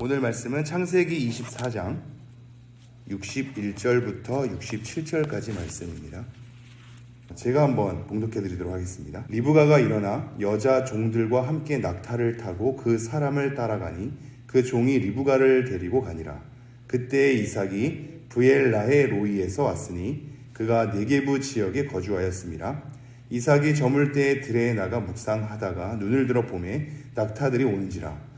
오늘 말씀은 창세기 24장 61절부터 67절까지 말씀입니다. 제가 한번 봉독해 드리도록 하겠습니다. 리브가가 일어나 여자 종들과 함께 낙타를 타고 그 사람을 따라가니 그 종이 리브가를 데리고 가니라. 그때 이삭이 브엘라의 로이에서 왔으니 그가 네게부 지역에 거주하였습니다. 이삭이 저물 때에 들에 나가 묵상하다가 눈을 들어 보매 낙타들이 오는지라.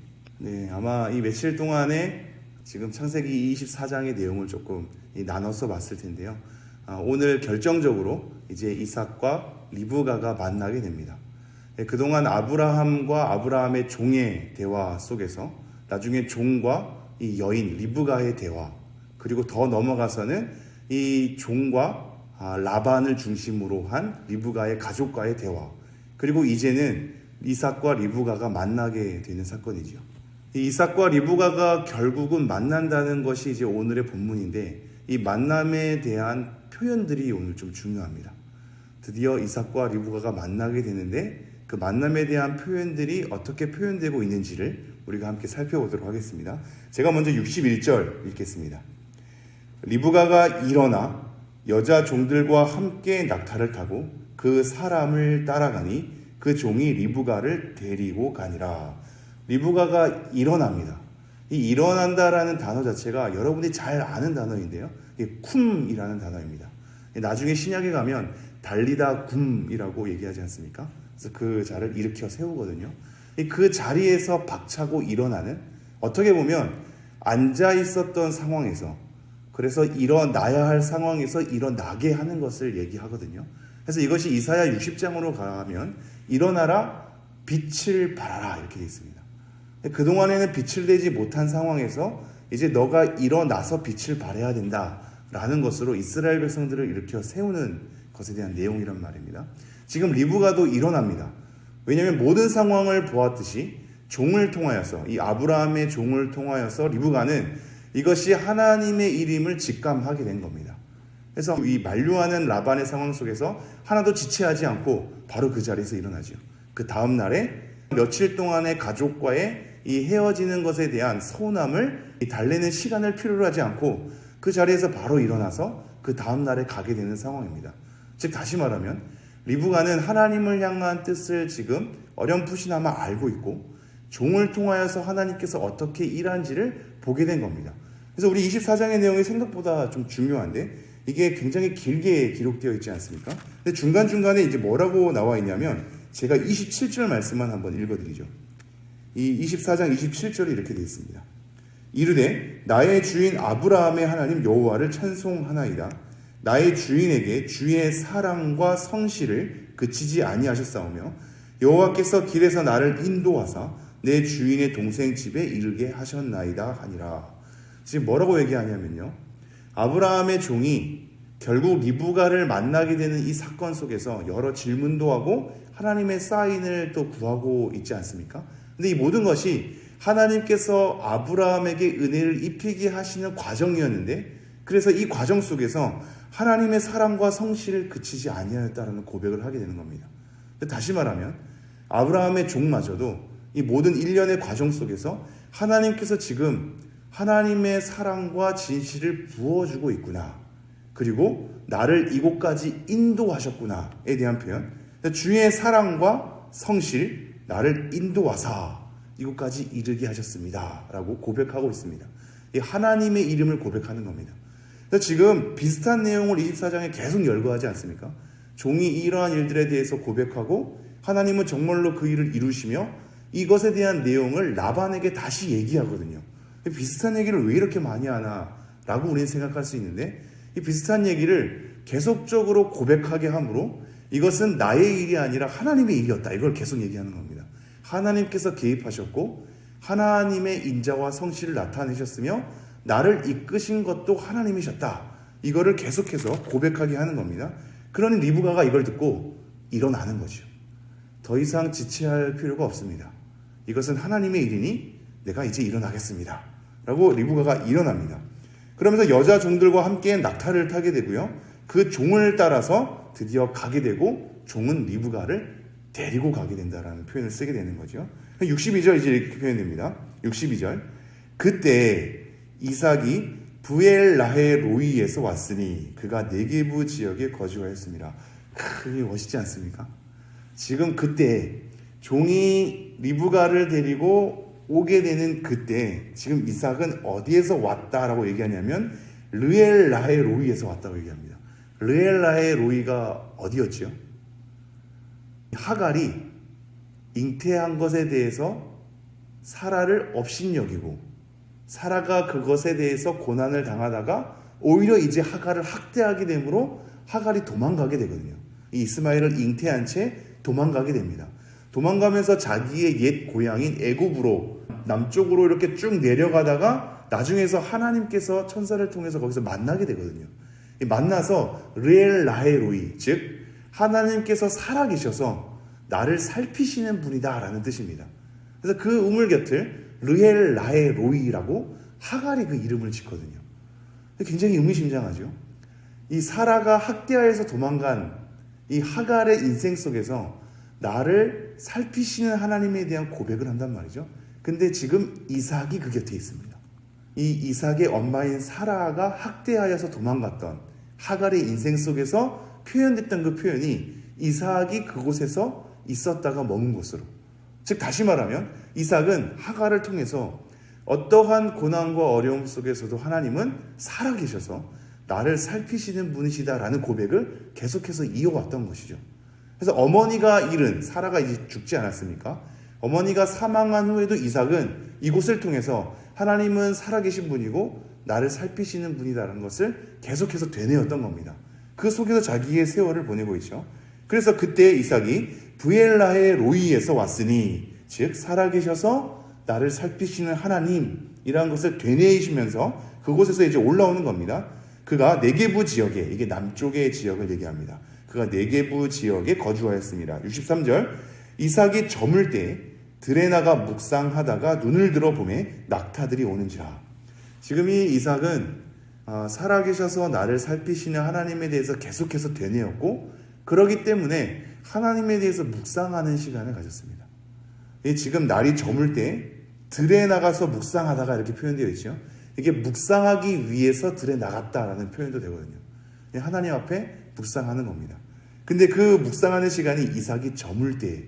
네, 아마 이 며칠 동안에 지금 창세기 24장의 내용을 조금 이 나눠서 봤을 텐데요. 아, 오늘 결정적으로 이제 이삭과 리브가가 만나게 됩니다. 네, 그동안 아브라함과 아브라함의 종의 대화 속에서 나중에 종과 이 여인 리브가의 대화 그리고 더 넘어가서는 이 종과 아, 라반을 중심으로 한 리브가의 가족과의 대화 그리고 이제는 이삭과 리브가가 만나게 되는 사건이죠. 이 이삭과 리브가가 결국은 만난다는 것이 이제 오늘의 본문인데 이 만남에 대한 표현들이 오늘 좀 중요합니다. 드디어 이삭과 리브가가 만나게 되는데 그 만남에 대한 표현들이 어떻게 표현되고 있는지를 우리가 함께 살펴보도록 하겠습니다. 제가 먼저 61절 읽겠습니다. 리브가가 일어나 여자 종들과 함께 낙타를 타고 그 사람을 따라가니 그 종이 리브가를 데리고 가니라. 리브가가 일어납니다. 이 일어난다라는 단어 자체가 여러분이 잘 아는 단어인데요. 이게 쿰이라는 단어입니다. 나중에 신약에 가면 달리다 굼이라고 얘기하지 않습니까? 그래서 그 자를 일으켜 세우거든요. 그 자리에서 박차고 일어나는 어떻게 보면 앉아 있었던 상황에서 그래서 일어나야 할 상황에서 일어나게 하는 것을 얘기하거든요. 그래서 이것이 이사야 60장으로 가면 일어나라 빛을 발하라 이렇게 되어 있습니다. 그동안에는 빛을 내지 못한 상황에서 이제 너가 일어나서 빛을 발해야 된다 라는 것으로 이스라엘 백성들을 일으켜 세우는 것에 대한 내용이란 말입니다. 지금 리브가도 일어납니다. 왜냐하면 모든 상황을 보았듯이 종을 통하여서 이 아브라함의 종을 통하여서 리브가는 이것이 하나님의 이름을 직감하게 된 겁니다. 그래서 이 만류하는 라반의 상황 속에서 하나도 지체하지 않고 바로 그 자리에서 일어나죠. 그 다음 날에 며칠 동안의 가족과의 이 헤어지는 것에 대한 서운함을 달래는 시간을 필요로 하지 않고 그 자리에서 바로 일어나서 그 다음 날에 가게 되는 상황입니다. 즉 다시 말하면 리브가는 하나님을 향한 뜻을 지금 어렴풋이나마 알고 있고 종을 통하여서 하나님께서 어떻게 일한지를 보게 된 겁니다. 그래서 우리 24장의 내용이 생각보다 좀 중요한데 이게 굉장히 길게 기록되어 있지 않습니까? 근데 중간중간에 이제 뭐라고 나와 있냐면 제가 27절 말씀만 한번 읽어드리죠. 이 24장 27절이 이렇게 되어 있습니다. 이르되 나의 주인 아브라함의 하나님 여호와를 찬송하나이다. 나의 주인에게 주의 사랑과 성실을 그치지 아니하셨사오며 여호와께서 길에서 나를 인도하사 내 주인의 동생 집에 이르게 하셨나이다 하니라. 지금 뭐라고 얘기하냐면요. 아브라함의 종이 결국 리브가를 만나게 되는 이 사건 속에서 여러 질문도 하고 하나님의 사인을 또 구하고 있지 않습니까? 근데 이 모든 것이 하나님께서 아브라함에게 은혜를 입히게 하시는 과정이었는데 그래서 이 과정 속에서 하나님의 사랑과 성실을 그치지 아니하였다는 고백을 하게 되는 겁니다. 다시 말하면 아브라함의 종마저도 이 모든 일련의 과정 속에서 하나님께서 지금 하나님의 사랑과 진실을 부어주고 있구나. 그리고 나를 이곳까지 인도하셨구나에 대한 표현. 주의 사랑과 성실, 나를 인도하사 이곳까지 이르게 하셨습니다. 라고 고백하고 있습니다. 이 하나님의 이름을 고백하는 겁니다. 지금 비슷한 내용을 24장에 계속 열거하지 않습니까? 종이 이러한 일들에 대해서 고백하고 하나님은 정말로 그 일을 이루시며 이것에 대한 내용을 라반에게 다시 얘기하거든요. 비슷한 얘기를 왜 이렇게 많이 하나? 라고 우리는 생각할 수 있는데 이 비슷한 얘기를 계속적으로 고백하게 함으로 이것은 나의 일이 아니라 하나님의 일이었다. 이걸 계속 얘기하는 겁니다. 하나님께서 개입하셨고 하나님의 인자와 성실을 나타내셨으며 나를 이끄신 것도 하나님이셨다. 이거를 계속해서 고백하게 하는 겁니다. 그러니 리브가가 이걸 듣고 일어나는 거죠. 더 이상 지체할 필요가 없습니다. 이것은 하나님의 일이니 내가 이제 일어나겠습니다. 라고 리브가가 일어납니다. 그러면서 여자 종들과 함께 낙타를 타게 되고요. 그 종을 따라서 드디어 가게 되고 종은 리브가를 데리고 가게 된다라는 표현을 쓰게 되는 거죠. 62절 이제 이렇게 표현됩니다. 62절. 그때 이삭이 부엘라헤 로이에서 왔으니 그가 네게부 지역에 거주하였습니다. 크게 멋있지 않습니까? 지금 그때 종이 리브가를 데리고 오게 되는 그때 지금 이삭은 어디에서 왔다라고 얘기하냐면 르엘라헤 로이에서 왔다고 얘기합니다. 르엘라헤 로이가 어디였지요? 하갈이 잉태한 것에 대해서 사라를 업신여기고 사라가 그것에 대해서 고난을 당하다가 오히려 이제 하갈을 학대하게 되므로 하갈이 도망가게 되거든요. 이 이스마엘을 잉태한 채 도망가게 됩니다. 도망가면서 자기의 옛 고향인 애굽으로 남쪽으로 이렇게 쭉 내려가다가 나중에서 하나님께서 천사를 통해서 거기서 만나게 되거든요. 이 만나서 르엘 라헤로이 즉 하나님께서 살아계셔서 나를 살피시는 분이다라는 뜻입니다. 그래서 그 우물 곁을 르엘 라헤로이라고 하갈이 그 이름을 짓거든요. 굉장히 의미심장하죠. 이 사라가 학대하에서 도망간 이 하갈의 인생 속에서 나를 살피시는 하나님에 대한 고백을 한단 말이죠. 근데 지금 이삭이 그 곁에 있습니다. 이 이삭의 엄마인 사라가 학대하여서 도망갔던 하갈의 인생 속에서 표현됐던 그 표현이 이삭이 그곳에서 있었다가 머문 곳으로. 즉 다시 말하면 이삭은 하갈을 통해서 어떠한 고난과 어려움 속에서도 하나님은 살아계셔서 나를 살피시는 분이시다라는 고백을 계속해서 이어왔던 것이죠. 그래서 어머니가 잃은 사라가 이제 죽지 않았습니까? 어머니가 사망한 후에도 이삭은 이곳을 통해서 하나님은 살아계신 분이고 나를 살피시는 분이다라는 것을 계속해서 되뇌었던 겁니다. 그 속에서 자기의 세월을 보내고 있죠. 그래서 그때 이삭이 부엘라의 로이에서 왔으니 즉 살아계셔서 나를 살피시는 하나님이라는 것을 되뇌이시면서 그곳에서 이제 올라오는 겁니다. 그가 네게부 지역에 이게 남쪽의 지역을 얘기합니다. 그가 네게부 지역에 거주하였습니다. 63절 이삭이 저물 때 들에 나가 묵상하다가 눈을 들어 보매 낙타들이 오는지라. 지금 이 이삭은 어, 살아계셔서 나를 살피시는 하나님에 대해서 계속해서 되뇌었고 그러기 때문에 하나님에 대해서 묵상하는 시간을 가졌습니다. 지금 날이 저물 때 들에 나가서 묵상하다가 이렇게 표현되어 있죠. 이게 묵상하기 위해서 들에 나갔다라는 표현도 되거든요. 하나님 앞에 묵상하는 겁니다. 근데 그 묵상하는 시간이 이삭이 저물 때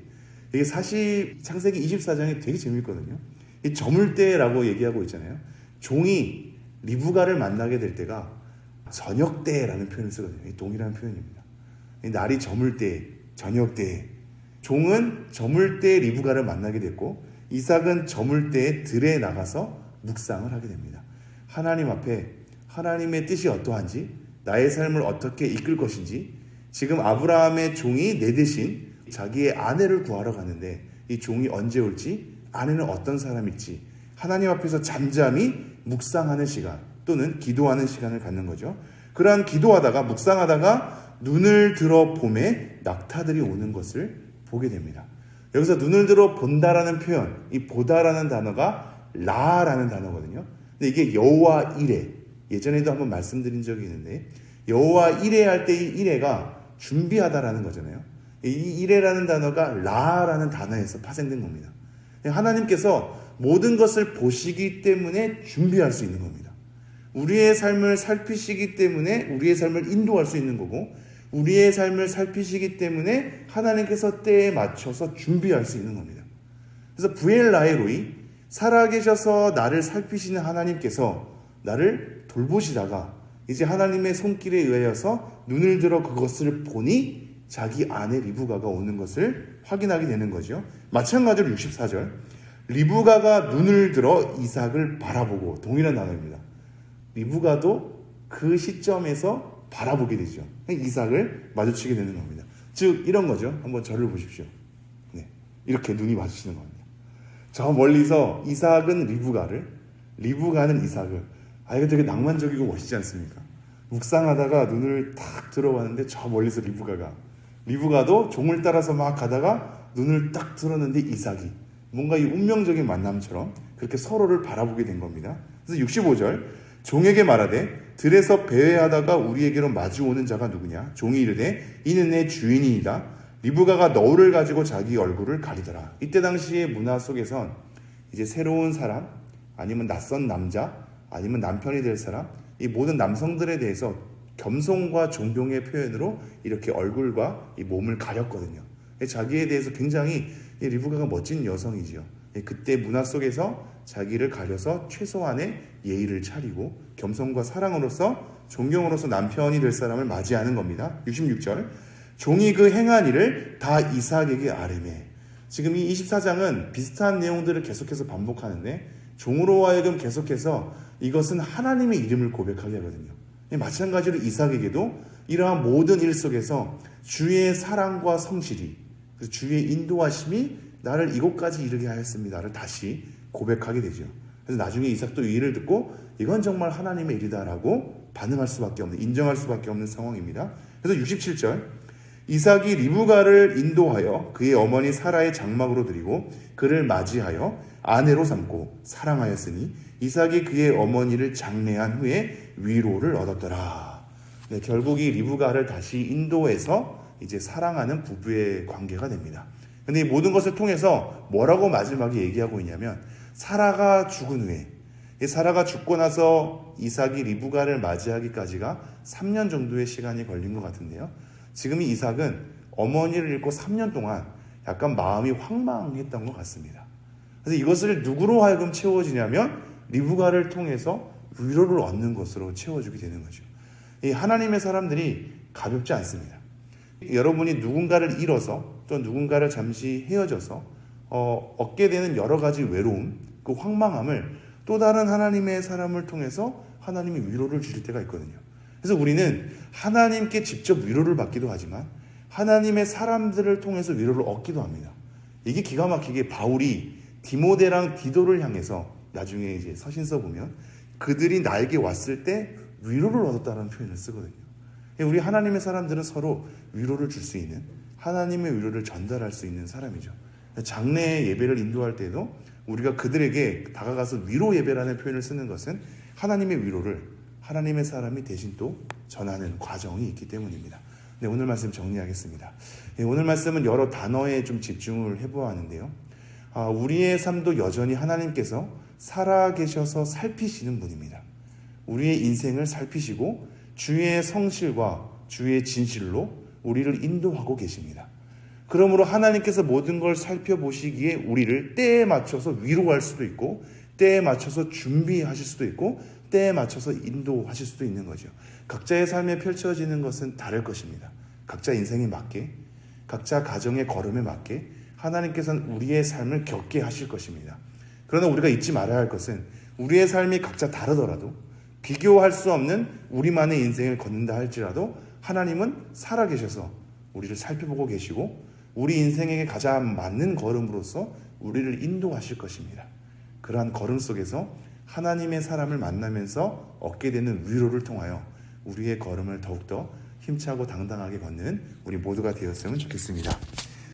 이게 사실 창세기 24장이 되게 재밌거든요. 이 저물 때라고 얘기하고 있잖아요. 종이 리브가를 만나게 될 때가 저녁 때라는 표현을 쓰거든요. 동일한 표현입니다. 날이 저물 때, 저녁 때. 종은 저물 때 리브가를 만나게 됐고 이삭은 저물 때 들에 나가서 묵상을 하게 됩니다. 하나님 앞에 하나님의 뜻이 어떠한지 나의 삶을 어떻게 이끌 것인지 지금 아브라함의 종이 내 대신 자기의 아내를 구하러 가는데 이 종이 언제 올지 아내는 어떤 사람일지 하나님 앞에서 잠잠히 묵상하는 시간 또는 기도하는 시간을 갖는 거죠. 그러한 기도하다가 묵상하다가 눈을 들어 봄에 낙타들이 오는 것을 보게 됩니다. 여기서 눈을 들어 본다라는 표현, 이 보다라는 단어가 라라는 단어거든요. 근데 이게 여호와 이레. 예전에도 한번 말씀드린 적이 있는데 여호와 이레 할 때 이 이레가 준비하다라는 거잖아요. 이 이레라는 단어가 라라는 단어에서 파생된 겁니다. 하나님께서 모든 것을 보시기 때문에 준비할 수 있는 겁니다. 우리의 삶을 살피시기 때문에 우리의 삶을 인도할 수 있는 거고 우리의 삶을 살피시기 때문에 하나님께서 때에 맞춰서 준비할 수 있는 겁니다. 그래서 부엘라에로이 살아계셔서 나를 살피시는 하나님께서 나를 돌보시다가 이제 하나님의 손길에 의하여서 눈을 들어 그것을 보니 자기 아내 리브가가 오는 것을 확인하게 되는 거죠. 마찬가지로 64절. 리브가가 눈을 들어 이삭을 바라보고 동일한 단어입니다. 리브가도 그 시점에서 바라보게 되죠. 이삭을 마주치게 되는 겁니다. 즉 이런 거죠. 한번 저를 보십시오. 네. 이렇게 눈이 마주치는 겁니다. 저 멀리서 이삭은 리브가를, 리브가는 이삭을. 아 이거 되게 낭만적이고 멋있지 않습니까? 묵상하다가 눈을 딱 들어봤는데 저 멀리서 리브가가, 리브가도 종을 따라서 막 가다가 눈을 딱 들었는데 이삭이 뭔가 이 운명적인 만남처럼 그렇게 서로를 바라보게 된 겁니다. 그래서 65절 종에게 말하되 들에서 배회하다가 우리에게로 마주오는 자가 누구냐? 종이 이르되 이는 내 주인이니이다. 리브가가 너울을 가지고 자기 얼굴을 가리더라. 이때 당시의 문화 속에선 이제 새로운 사람 아니면 낯선 남자 아니면 남편이 될 사람 이 모든 남성들에 대해서 겸손과 존경의 표현으로 이렇게 얼굴과 이 몸을 가렸거든요. 자기에 대해서 굉장히 이 리브가가 멋진 여성이지요. 예, 그때 문화 속에서 자기를 가려서 최소한의 예의를 차리고 겸손과 사랑으로서 존경으로서 남편이 될 사람을 맞이하는 겁니다. 66절. 종이 그 행한 일을 다 이삭에게 아뢰매. 지금 이 24장은 비슷한 내용들을 계속해서 반복하는데 종으로 하여금 계속해서 이것은 하나님의 이름을 고백하게 하거든요. 예, 마찬가지로 이삭에게도 이러한 모든 일 속에서 주의 사랑과 성실이 주의 인도하심이 나를 이곳까지 이르게 하였습니다를 다시 고백하게 되죠. 그래서 나중에 이삭도 이 일을 듣고 이건 정말 하나님의 일이다라고 반응할 수밖에 없는 인정할 수밖에 없는 상황입니다. 그래서 67절 이삭이 리브가를 인도하여 그의 어머니 사라의 장막으로 드리고 그를 맞이하여 아내로 삼고 사랑하였으니 이삭이 그의 어머니를 장례한 후에 위로를 얻었더라. 네, 결국 이 리브가를 다시 인도해서 이제 사랑하는 부부의 관계가 됩니다. 근데 이 모든 것을 통해서 뭐라고 마지막에 얘기하고 있냐면 사라가 죽은 후에 이 사라가 죽고 나서 이삭이 리브가를 맞이하기까지가 3년 정도의 시간이 걸린 것 같은데요. 지금 이 이삭은 어머니를 잃고 3년 동안 약간 마음이 황망했던 것 같습니다. 그래서 이것을 누구로 하여금 채워지냐면 리브가를 통해서 위로를 얻는 것으로 채워주게 되는 거죠. 이 하나님의 사람들이 가볍지 않습니다. 여러분이 누군가를 잃어서 또 누군가를 잠시 헤어져서 어, 얻게 되는 여러 가지 외로움, 그 황망함을 또 다른 하나님의 사람을 통해서 하나님이 위로를 주실 때가 있거든요. 그래서 우리는 하나님께 직접 위로를 받기도 하지만 하나님의 사람들을 통해서 위로를 얻기도 합니다. 이게 기가 막히게 바울이 디모데랑 디도를 향해서 나중에 이제 서신서 보면 그들이 나에게 왔을 때 위로를 얻었다는 표현을 쓰거든요. 우리 하나님의 사람들은 서로 위로를 줄 수 있는 하나님의 위로를 전달할 수 있는 사람이죠. 장례 예배를 인도할 때도 우리가 그들에게 다가가서 위로 예배라는 표현을 쓰는 것은 하나님의 위로를 하나님의 사람이 대신 또 전하는 과정이 있기 때문입니다. 네, 오늘 말씀 정리하겠습니다. 네, 오늘 말씀은 여러 단어에 좀 집중을 해보았는데요. 아, 우리의 삶도 여전히 하나님께서 살아계셔서 살피시는 분입니다. 우리의 인생을 살피시고 주의 성실과 주의 진실로 우리를 인도하고 계십니다. 그러므로 하나님께서 모든 걸 살펴보시기에 우리를 때에 맞춰서 위로할 수도 있고 때에 맞춰서 준비하실 수도 있고 때에 맞춰서 인도하실 수도 있는 거죠. 각자의 삶에 펼쳐지는 것은 다를 것입니다. 각자 인생에 맞게, 각자 가정의 걸음에 맞게 하나님께서는 우리의 삶을 겪게 하실 것입니다. 그러나 우리가 잊지 말아야 할 것은 우리의 삶이 각자 다르더라도 비교할 수 없는 우리만의 인생을 걷는다 할지라도 하나님은 살아계셔서 우리를 살펴보고 계시고 우리 인생에게 가장 맞는 걸음으로서 우리를 인도하실 것입니다. 그러한 걸음 속에서 하나님의 사람을 만나면서 얻게 되는 위로를 통하여 우리의 걸음을 더욱더 힘차고 당당하게 걷는 우리 모두가 되었으면 좋겠습니다.